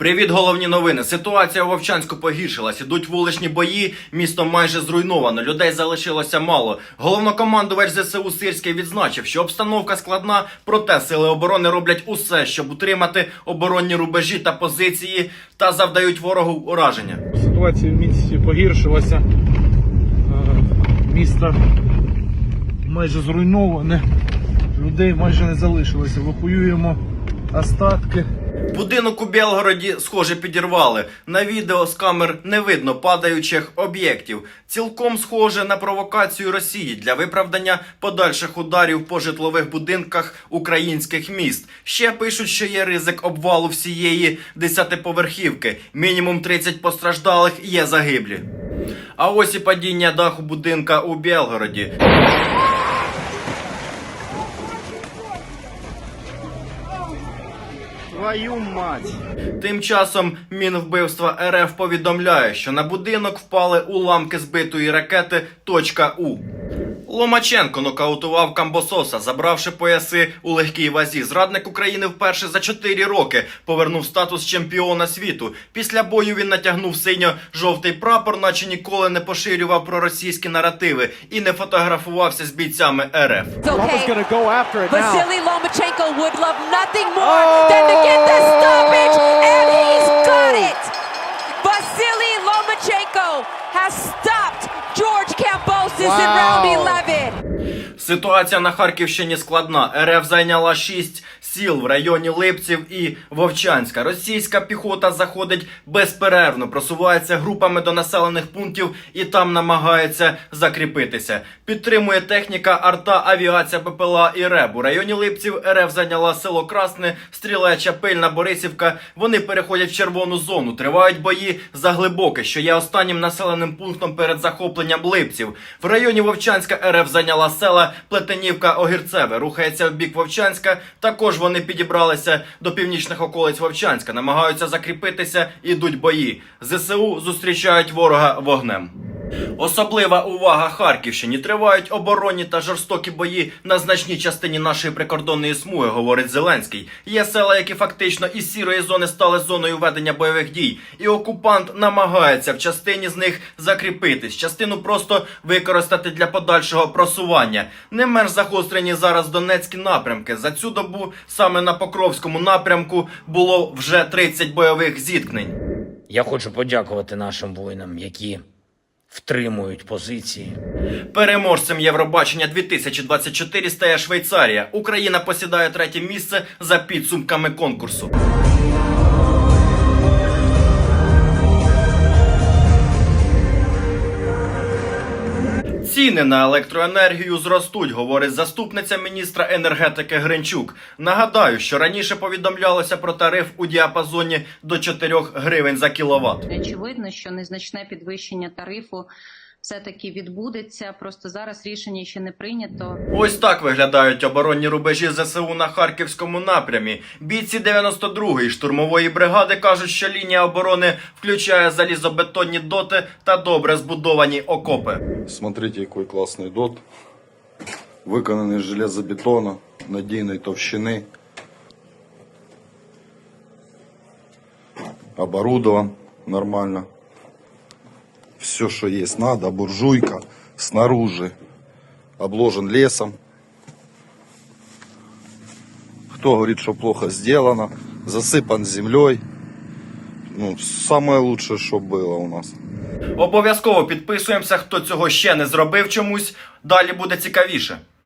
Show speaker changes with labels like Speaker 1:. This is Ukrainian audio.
Speaker 1: Привіт, головні новини. Ситуація у Вовчанську погіршилась. Ідуть вуличні бої. Місто майже зруйновано. Людей залишилося мало. Головнокомандувач ЗСУ Сирський відзначив, що обстановка складна, проте сили оборони роблять усе, щоб утримати оборонні рубежі та позиції та завдають ворогу ураження.
Speaker 2: Ситуація в місті погіршилася. Е, Місто майже зруйноване. Людей майже не залишилося. Евакуюємо остатки.
Speaker 1: Будинок у Білгороді, схоже, підірвали. На відео з камер не видно падаючих об'єктів. Цілком схоже на провокацію Росії для виправдання подальших ударів по житлових будинках українських міст. Ще пишуть, що є ризик обвалу всієї десятиповерхівки. Мінімум 30 постраждалих є загиблі. А ось і падіння даху будинка у Білгороді.
Speaker 2: Твою мать!
Speaker 1: Тим часом Мінвбивства РФ повідомляє, що на будинок впали уламки збитої ракети «Точка «У». Ломаченко нокаутував Камбососа, забравши пояси у легкій вазі. Зрадник України вперше за 4 роки повернув статус чемпіона світу. Після бою він натягнув синьо-жовтий прапор, наче ніколи не поширював проросійські наративи і не фотографувався з бійцями РФ.
Speaker 3: Vasily Lomachenko would love nothing more than to get the stoppage, and he's got it! Vasily Lomachenko has stopped practice wow. in round 11.
Speaker 1: Ситуація на Харківщині складна. РФ зайняла шість сіл в районі Липців і Вовчанська. Російська піхота заходить безперервно, просувається групами до населених пунктів і там намагається закріпитися. Підтримує техніка, арта, авіація, ППЛА і РЕБ. У районі Липців РФ зайняла село Красне, Стрілеча, Пильна, Борисівка. Вони переходять в червону зону. Тривають бої за глибоке, що є останнім населеним пунктом перед захопленням Липців. В районі Вовчанська РФ зайняла села Плетенівка, Огірцеве. Рухається в бік Вовчанська. Також вони підібралися до північних околиць Вовчанська, намагаються закріпитися, ідуть бої. ЗСУ зустрічають ворога вогнем. Особлива увага Харківщині. Тривають оборонні та жорстокі бої на значній частині нашої прикордонної смуги, говорить Зеленський. Є села, які фактично із сірої зони стали зоною ведення бойових дій, і окупант намагається в частині з них закріпитись, частину просто використати для подальшого просування. Не менш загострені зараз донецькі напрямки. За цю добу саме на Покровському напрямку було вже 30 бойових зіткнень.
Speaker 4: Я хочу подякувати нашим воїнам, які втримують позиції.
Speaker 1: Переможцем Євробачення 2024 стає Швейцарія. Україна посідає третє місце за підсумками конкурсу. Ціни на електроенергію зростуть, говорить заступниця міністра енергетики Гринчук. Нагадаю, що раніше повідомлялося про тариф у діапазоні до 4 гривень за кіловат.
Speaker 5: Очевидно, що незначне підвищення тарифу все-таки відбудеться. Просто зараз рішення ще не прийнято.
Speaker 1: Ось так виглядають оборонні рубежі ЗСУ на харківському напрямі. Бійці 92-ї штурмової бригади кажуть, що лінія оборони включає залізобетонні доти та добре збудовані окопи.
Speaker 6: Смотрите, какой классный дот. Виконаний з железобетона, надійної товщини. Оборудован нормально. Все, что есть надо. Буржуйка снаружи. Обложен лесом. Кто говорит, что плохо сделано. Засыпан землей. Ну, самое лучшее, что было у нас.
Speaker 1: Обов'язково підписуємося, хто цього ще не зробив чомусь. Далі буде цікавіше.